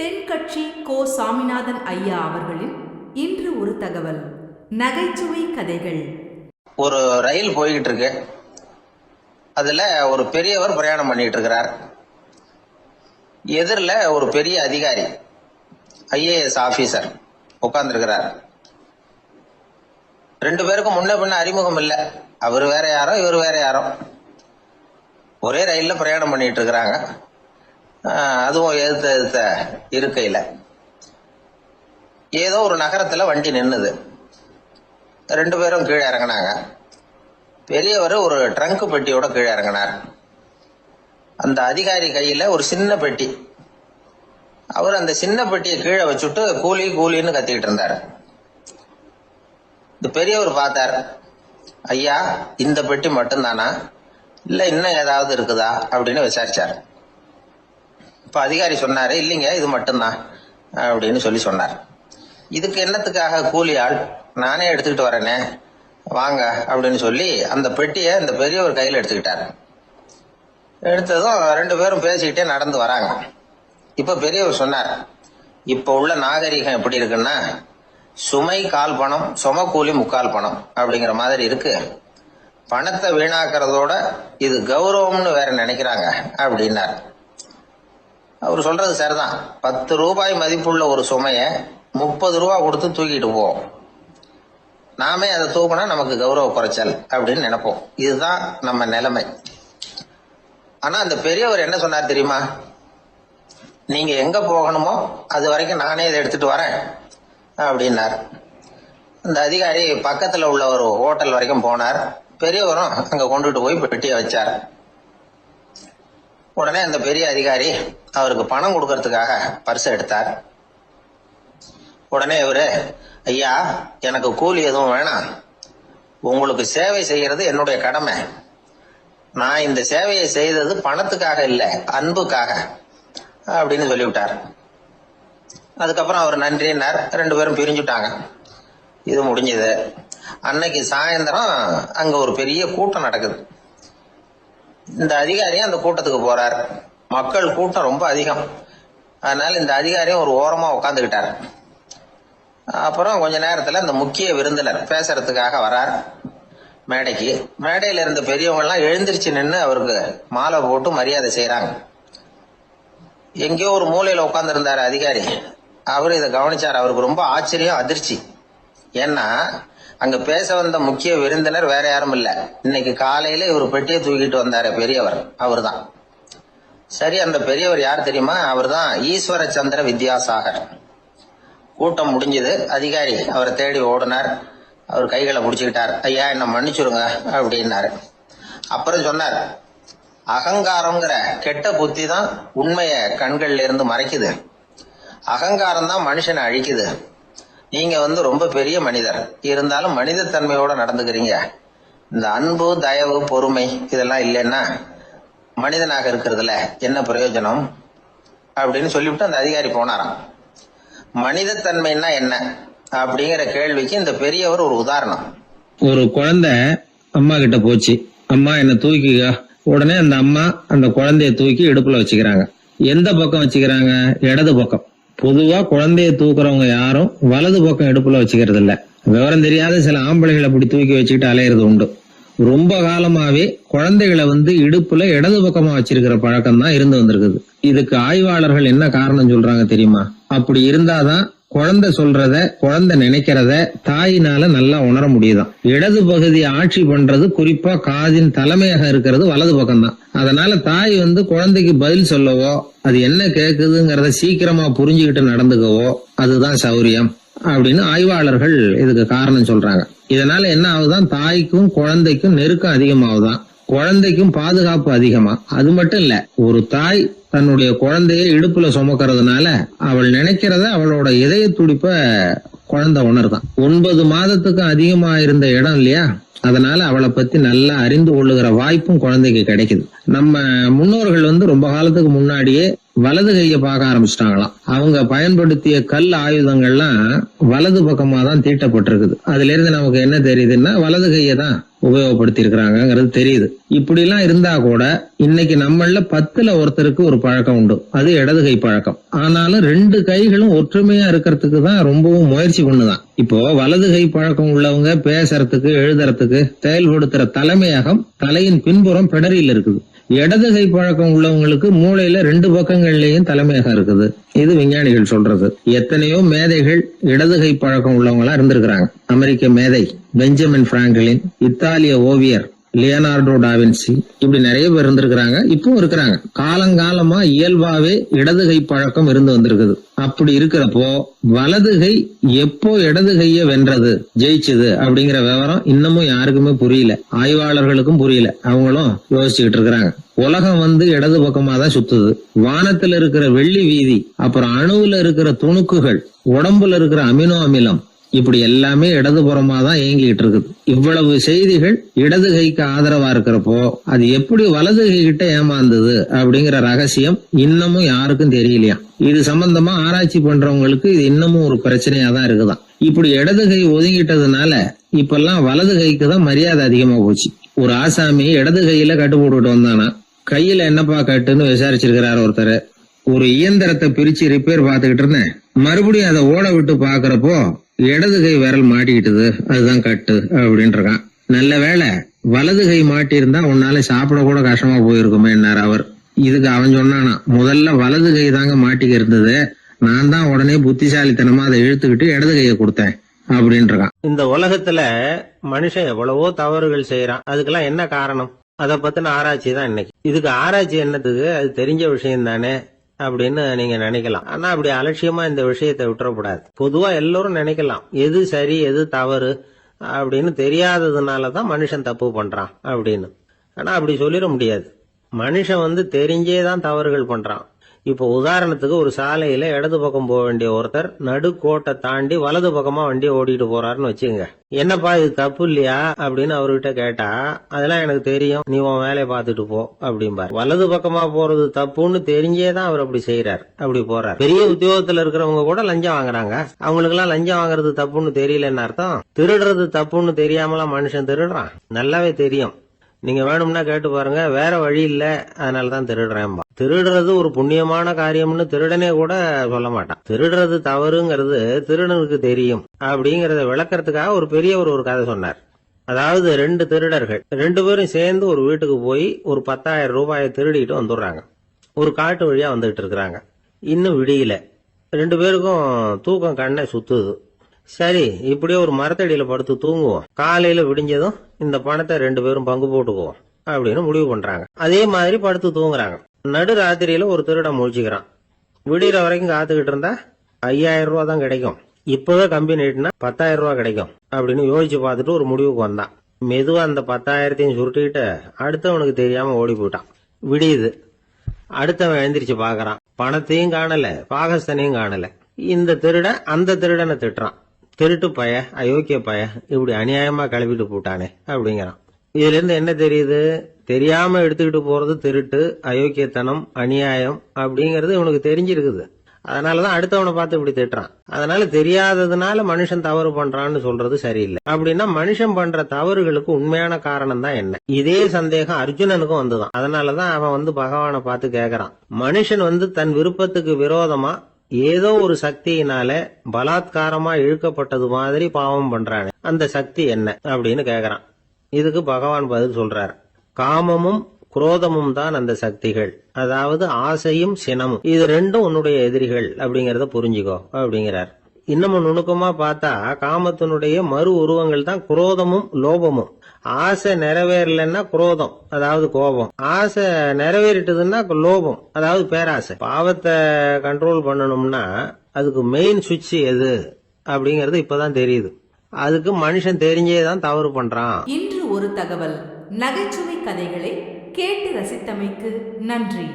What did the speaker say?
தென்கட்சி கோ சாமிநாதன் ஐயா அவர்களின் இன்று ஒரு தகவல். நகைச்சுவை கதைகள். ஒரு ரயில் போய்கிட்டு இருக்கு அதுல ஒரு பெரியவர் பிரயாணம் பண்ணிட்டு இருக்கிறார் எதிரில் ஒரு பெரிய அதிகாரி ஐஏஎஸ் ஆபீசர் உட்கார்ந்துருக்கிறார். ரெண்டு பேருக்கும் முன்ன பின்ன அறிமுகம் இல்லை. அவர் வேற யாரோ இவர் வேற யாரோ. ஒரே ரயில்ல பிரயாணம் பண்ணிட்டு இருக்கிறாங்க அதுவும் எதிர்த்த எதிர்த்த இருக்கையில. ஏதோ ஒரு நகரத்துல வண்டி நின்னுது. ரெண்டு பேரும் கீழே இறங்கினாங்க. பெரியவர் ஒரு ட்ரங்க் பெட்டியோட கீழே இறங்கினார். அந்த அதிகாரி கையில ஒரு சின்ன பெட்டி. அவர் அந்த சின்ன பெட்டியை கீழே வச்சுட்டு கூலி கூலின்னு கத்திக்கிட்டு இருந்தார். இந்த பெரியவர் பார்த்தார். ஐயா இந்த பெட்டி மட்டும்தானா? இல்லை இன்னும் ஏதாவது இருக்குதா? அப்படின்னு விசாரிச்சார். இப்ப அதிகாரி சொன்னாரு இல்லைங்க இது மட்டும்தான் அப்படின்னு சொல்லி சொன்னார். இதுக்கு என்னத்துக்காக கூலி ஆள் நானே எடுத்துக்கிட்டு வரேனே வாங்க அப்படின்னு சொல்லி அந்த பெட்டியை இந்த பெரியவர் கையில் எடுத்துக்கிட்டாரு. எடுத்ததும் ரெண்டு பேரும் பேசிக்கிட்டே நடந்து வராங்க. இப்போ பெரியவர் சொன்னார் இப்போ உள்ள நாகரிகம் எப்படி இருக்குன்னா சுமை கால் பணம் சும கூலி முக்கால் பணம் அப்படிங்கிற மாதிரி இருக்கு. பணத்தை வீணாக்கிறதோட இது கௌரவம்னு வேற நினைக்கிறாங்க அப்படின்னார். அவர் சொல்றது சரிதான். பத்து ரூபாய் மதிப்புள்ள ஒரு சுமையை முப்பது ரூபா கொடுத்து தூக்கிட்டு போவோம் நாமே அதை தூக்கினா நமக்கு கௌரவ குறைச்சல் அப்படின்னு நினைப்போம். இதுதான் நம்ம நிலைமை. ஆனா அந்த பெரியவர் என்ன சொன்னார் தெரியுமா? நீங்க எங்க போகணுமோ அது வரைக்கும் நானே இதை எடுத்துட்டு வரேன் அப்படின்னார். அந்த அதிகாரி பக்கத்துல உள்ள ஒரு ஹோட்டல் வரைக்கும் போனார். பெரியவரும் அங்க கொண்டுட்டு போய் பெட்டியை வச்சார். உடனே அந்த பெரிய அதிகாரி அவருக்கு பணம் கொடுக்கறதுக்காக பரிசு எடுத்தார். உடனே இவரு ஐயா எனக்கு கூலி எதுவும் வேணாம். உங்களுக்கு சேவை செய்யறது என்னுடைய கடமை. நான் இந்த சேவையை செய்தது பணத்துக்காக இல்லை அன்புக்காக அப்படின்னு சொல்லிவிட்டார். அதுக்கப்புறம் அவர் நன்றினார் ரெண்டு பேரும் பிரிஞ்சுட்டாங்க. இது முடிஞ்சது. அன்னைக்கு சாயந்தரம் அங்க ஒரு பெரிய கூட்டம் நடக்குது. இந்த அதிகாரியும் அந்த கூட்டத்துக்கு போறார். மக்கள் கூட்டம் ரொம்ப அதிகம். அதனால இந்த அதிகாரியும் ஒரு ஓரமா உட்காந்துக்கிட்டார் அப்புறம் கொஞ்ச நேரத்துல இந்த முக்கிய விருந்தினர் பேசுறதுக்காக வரார். மேடைக்கு. மேடையில இருந்த பெரியவங்க எல்லாம் எழுந்திருச்சு நின்று அவருக்கு மாலை போட்டு மரியாதை செய்யறாங்க எங்கேயோ ஒரு மூலையில உட்காந்துருந்தாரு அதிகாரி. அவர் இதை கவனிச்சார். அவருக்கு ரொம்ப ஆச்சரியம் அதிர்ச்சி. ஏன்னா அங்க பேச வந்த முக்கிய விருந்தினர் வேற யாரும் இல்ல. இன்னைக்கு காலையில இவர் பெட்டியை தூக்கிட்டு வந்தாரு பெரியவர். அவர் தான் சரி அந்த பெரியவர் யார் தெரியுமா? அவர் தான் ஈஸ்வர சந்திர வித்யாசாகர். கூட்டம் முடிஞ்சது. அதிகாரி அவரை தேடி ஓடினார். அவர் கைகளை முடிச்சுக்கிட்டார். ஐயா என்ன மன்னிச்சுருங்க அப்படின்னாரு. அப்புறம் சொன்னார் அகங்காரங்கிற கெட்ட புத்தி தான் உண்மைய கண்கள்ல இருந்து மறைக்குது. அகங்காரம் தான் மனுஷனை அழிக்குது. நீங்க வந்து ரொம்ப பெரிய மனிதர். இருந்தாலும் மனித தன்மையோட நடந்துக்கிறீங்க. இந்த அன்பு தயவு பொறுமை இதெல்லாம் இல்லைன்னா மனிதனாக இருக்கிறதுல என்ன பிரயோஜனம்? அப்படின்னு சொல்லிவிட்டு அந்த அதிகாரி போனாராம். மனிதத்தன்மைன்னா என்ன? அப்படிங்கிற கேள்விக்கு இந்த பெரியவர் ஒரு உதாரணம். ஒரு குழந்தை அம்மா கிட்ட போச்சு. அம்மா என்ன தூக்கிக்க. உடனே அந்த அம்மா அந்த குழந்தைய தூக்கி இடுப்புல வச்சுக்கிறாங்க. எந்த பக்கம் வச்சுக்கிறாங்க? இடது பக்கம். பொதுவா குழந்தைய தூக்குறவங்க யாரும் வலது பக்கம் இடுப்புல வச்சுக்கிறது இல்ல விவரம் தெரியாத சில ஆம்பளைகளை அப்படி தூக்கி வச்சுக்கிட்டு அலையிறது உண்டு. ரொம்ப காலமாவே குழந்தைகளை வந்து இடுப்புல இடது பக்கமா வச்சிருக்கிற பழக்கம் தான் இருந்து வந்திருக்குது. இதுக்கு ஆய்வாளர்கள் என்ன காரணம் சொல்றாங்க தெரியுமா? அப்படி இருந்தாதான் குழந்தை சொல்றத குழந்தை நினைக்கிறத தாயினால நல்லா உணர முடியுதாம் இடது பகுதி ஆட்சி பண்றது குறிப்பா காதின் தலைமையாக இருக்கிறது வலது பக்கம் தான் அதனால தாய் வந்து குழந்தைக்கு பதில் சொல்லவோ அது என்ன கேக்குதுங்கிறத சீக்கிரமா புரிஞ்சுக்கிட்டு நடந்துக்கவோ அதுதான் சௌரியம் அப்படின்னு ஆய்வாளர்கள் இதுக்கு காரணம் சொல்றாங்க. இதனால என்ன ஆகுதான் தாய்க்கும் குழந்தைக்கும் நெருக்கம் அதிகமாகுதான். குழந்தைக்கும் பாதுகாப்பு அதிகமா. அது மட்டும் இல்ல ஒரு தாய் தன்னுடைய குழந்தைய இடுப்புல சுமக்கிறதுனால அவள் நினைக்கிறத அவளோட இதய துடிப்ப குழந்தை உணர்தான். ஒன்பது மாதத்துக்கும் அதிகமா இருந்த இடம் இல்லையா? அதனால அவளை பத்தி நல்லா அறிந்து கொள்ளுகிற வாய்ப்பும் குழந்தைக்கு கிடைக்குது. நம்ம முன்னோர்கள் வந்து ரொம்ப காலத்துக்கு முன்னாடியே வலது கையை பார்க்க ஆரம்பிச்சிட்டாங்களாம். அவங்க பயன்படுத்திய கல் ஆயுதங்கள்லாம் வலது பக்கமா தான் தீட்டப்பட்டிருக்குது. அதுல இருந்து நமக்கு என்ன தெரியுதுன்னா வலது கையை தான் உபயோகப்படுத்தி இருக்கிறாங்கிறது தெரியுது. இப்படி எல்லாம் இருந்தா கூட இன்னைக்கு நம்மள பத்துல ஒருத்தருக்கு ஒரு பழக்கம் உண்டு. அது இடது கை பழக்கம். ஆனாலும் ரெண்டு கைகளும் ஒற்றுமையா இருக்கிறதுக்கு தான் ரொம்பவும் முயற்சி பண்ணுதான். இப்போ வலது கை பழக்கம் உள்ளவங்க பேசுறதுக்கு எழுதுறதுக்கு செயல்படுத்துற தலைமையகம் தலையின் பின்புறம் பிடரியில் இருக்குது. இடது கை பழக்கம் உள்ளவங்களுக்கு மூளையில ரெண்டு பக்கங்கள்லயும் தலைமையகம் இருக்குது. இது விஞ்ஞானிகள் சொல்றது. எத்தனையோ மேதைகள் இடது கை பழக்கம் உள்ளவங்களா இருந்திருக்கிறாங்க. அமெரிக்க மேதை பெஞ்சமின் பிராங்கலின் இத்தாலிய ஓவியர் லியனார்டோ டாவின்சி இப்படி நிறைய பேர் இருந்திருக்கிறாங்க. இப்பவும் இருக்கிறாங்க. காலங்காலமா இயல்பாவே இடது கை பழக்கம் இருந்து வந்திருக்குது. அப்படி இருக்கிறப்போ வலது கை எப்போ இடது கைய வென்றது ஜெயிச்சது அப்படிங்கிற விவரம் இன்னமும் யாருக்குமே புரியல. ஆய்வாளர்களுக்கும் புரியல. அவங்களும் யோசிச்சுக்கிட்டு இருக்கிறாங்க. உலகம் வந்து இடது பக்கமா தான் சுத்துது. வானத்துல இருக்கிற வெள்ளி வீதி அப்புறம் அணுவுல இருக்கிற துணுக்குகள் உடம்புல இருக்கிற அமினோ அமிலம் இப்படி எல்லாமே இடதுபுறமா தான் இயங்கிட்டு இருக்குது இவ்வளவு செய்திகள் இடது கைக்கு ஆதரவா இருக்கிறப்போ அது எப்படி வலது கை கிட்ட ஏமாந்தது அப்படிங்கிற ரகசியம் இன்னமும் யாருக்கும் தெரியலையா? இது சம்பந்தமா ஆராய்ச்சி பண்றவங்களுக்கு இது இன்னமும் ஒரு பிரச்சனையா தான் இருக்குதான். இப்படி இடது கை ஒதுங்கிட்டதுனால இப்பெல்லாம் வலது கைக்கு தான் மரியாதை அதிகமா போச்சு. ஒரு ஆசாமி இடது கையில கட்டு போட்டுட்டு வந்தானா கையில என்னப்பா கட்டுன்னு விசாரிச்சிருக்கிறார் ஒருத்தர். ஒரு இயந்திரத்தை பிரிச்சு ரிப்பேர் பார்த்துக்கிட்டு இருந்தேன். மறுபடியும் அதை ஓட விட்டு பாக்குறப்போ இடது கை விரல் மாட்டிக்கிட்டது அதுதான் கட்டு அப்படின்னு இருக்கான் நல்ல வேளை வலது கை மாட்டியிருந்தா உன்னால சாப்பிட கூட கஷ்டமா போயிருக்குமே அவர். இதுக்கு அவன் சொன்னானா முதல்ல வலது கை தாங்க மாட்டிக்க இருந்தது. நான் தான் உடனே புத்திசாலித்தனமா அதை இழுத்துக்கிட்டு இடது கையை கொடுத்தேன் அப்படின்னு இருக்கான் இந்த உலகத்துல மனுஷன் எவ்வளவோ தவறுகள் செய்யறான் அதுக்கெல்லாம் என்ன காரணம்? அதை பத்தின ஆராய்ச்சி தான் இன்னைக்கு. இதுக்கு ஆராய்ச்சி என்னத்துக்கு அது தெரிஞ்ச விஷயம் தானே அப்படின்னு நீங்க நினைக்கலாம். ஆனா அப்படி அலட்சியமா இந்த விஷயத்தை விட்டுறக்கூடாது. பொதுவா எல்லோரும் நினைக்கலாம். எது சரி எது தவறு அப்படின்னு தெரியாததுனால தான் மனுஷன் தப்பு பண்றான் அப்படின்னு. ஆனா அப்படி சொல்லிட முடியாது. மனுஷன் வந்து தெரிஞ்சே தான் தவறுகள் பண்றான். இப்போ உதாரணத்துக்கு ஒரு சாலையில இடது பக்கம் போக வேண்டிய ஒருத்தர் நடுக்கோட்டை தாண்டி வலது பக்கமா வண்டியை ஓடிட்டு போறாருன்னு வச்சுங்க என்னப்பா இது தப்பு இல்லையா? அப்படின்னு அவர்கிட்ட கேட்டா அதெல்லாம் எனக்கு தெரியும். நீ உன் வேலையை பார்த்துட்டு போ. அப்படிம்பாரு. வலது பக்கமா போறது தப்புன்னு தெரிஞ்சே தான் அவர் அப்படி செய்யறாரு அப்படி போறாரு. பெரிய உத்தியோகத்துல இருக்கிறவங்க கூட லஞ்சம் வாங்குறாங்க. அவங்களுக்கு எல்லாம் லஞ்சம் வாங்குறது தப்புன்னு தெரியலன்னு அர்த்தம். திருடுறது தப்புன்னு தெரியாமலாம் மனுஷன் திருடுறான். நல்லாவே தெரியும். நீங்க வேணும்னா கேட்டு பாருங்க. வேற வழி இல்ல. அதனால தான் திருடுறேன்பா. திருடுறது ஒரு புண்ணியமான காரியம்னு திருடனே கூட சொல்ல மாட்டான். திருடுறது தவறுங்கிறது திருடனுக்கு தெரியும். அப்படிங்கறத விளக்கறதுக்காக ஒரு பெரியவர் ஒரு கதை சொன்னார். அதாவது ரெண்டு திருடர்கள். ரெண்டு பேரும் சேர்ந்து ஒரு வீட்டுக்கு போய் ஒரு பத்தாயிரம் ரூபாயை திருடிட்டு வந்துடுறாங்க. ஒரு காட்டு வழியா வந்துட்டு இருக்கிறாங்க. இன்னும் விடியல. ரெண்டு பேருக்கும் தூக்கம் கண்ணை சுத்துது. சரி இப்படியே ஒரு மரத்தடியில படுத்து தூங்குவோம். காலையில விடிஞ்சதும் இந்த பணத்தை ரெண்டு பேரும் பங்கு போட்டுக்குவோம் அப்படின்னு முடிவு பண்றாங்க. அதே மாதிரி படுத்து தூங்குறாங்க. நடு ராத்திரியில ஒரு திருடம் முழிச்சுக்கிறான். விடிகிற வரைக்கும் காத்துக்கிட்டு இருந்தா ஐயாயிரம் ரூபா தான் கிடைக்கும். இப்பவே கம்பி நீட்டினா பத்தாயிரம் ரூபா கிடைக்கும் அப்படின்னு யோசிச்சு பார்த்துட்டு ஒரு முடிவுக்கு வந்தான். மெதுவா அந்த பத்தாயிரத்தையும் சுருட்டிக்கிட்டு அடுத்தவனுக்கு தெரியாம ஓடி போயிட்டான். விடியுது. அடுத்தவன் எழுந்திரிச்சு பாக்குறான் பணத்தையும் காணல பாகஸ்தனையும் காணல. இந்த திருடன் அந்த திருடனை திட்டுறான். திருட்டு பய அயோக்கிய பய இப்படி அநியாயமா கிளப்பிட்டு போட்டானே அப்படிங்கிறான். இதுல இருந்து என்ன தெரியுது? தெரியாம எடுத்துக்கிட்டு போறது திருட்டு அயோக்கியத்தனம் அநியாயம் அப்படிங்கறது இவனுக்கு தெரிஞ்சிருக்குது. அதனாலதான் அடுத்தவனை பார்த்து இப்படி திட்டுறான். அதனால தெரியாததுனால மனுஷன் தவறு பண்றான்னு சொல்றது சரியில்லை. அப்படின்னா மனுஷன் பண்ற தவறுகளுக்கு உண்மையான காரணம் தான் என்ன? இதே சந்தேகம் அர்ஜுனனுக்கும் வந்துதான். அதனாலதான் அவன் வந்து பகவானை பார்த்து கேக்குறான். மனுஷன் வந்து தன் விருப்பத்துக்கு விரோதமா ஏதோ ஒரு சக்தியினால பலாத்காரமா இழுக்கப்பட்டது மாதிரி பாவம் பண்றானே. அந்த சக்தி என்ன? அப்படின்னு கேக்குறான். இதுக்கு பகவான் பதில் சொல்றார். காமமும் குரோதமும் தான் அந்த சக்திகள். அதாவது ஆசையும் சினமும். இது ரெண்டும் உன்னுடைய எதிரிகள் அப்படிங்கறத புரிஞ்சுக்கோ அப்படிங்கிறார். இன்னமும் நுணுக்கமா பார்த்தா காமத்தினுடைய மறு உருவங்கள் தான் குரோதமும் லோபமும். ஆசை நிறைவேறலன்னா குரோதம் அதாவது கோபம். ஆசை நிறைவேறிட்டதுன்னா லோபம் அதாவது பேராசை. பாவத்தை கண்ட்ரோல் பண்ணணும்னா அதுக்கு மெயின் சுவிட்ச் எது அப்படிங்கறது இப்பதான் தெரியுது. அதுக்கு மனுஷன் தெரிஞ்சே தான் தவறு பண்றான். இன்று ஒரு தகவல். நகைச்சுவை கதைகளை கேட்டு ரசித்தமைக்கு நன்றி.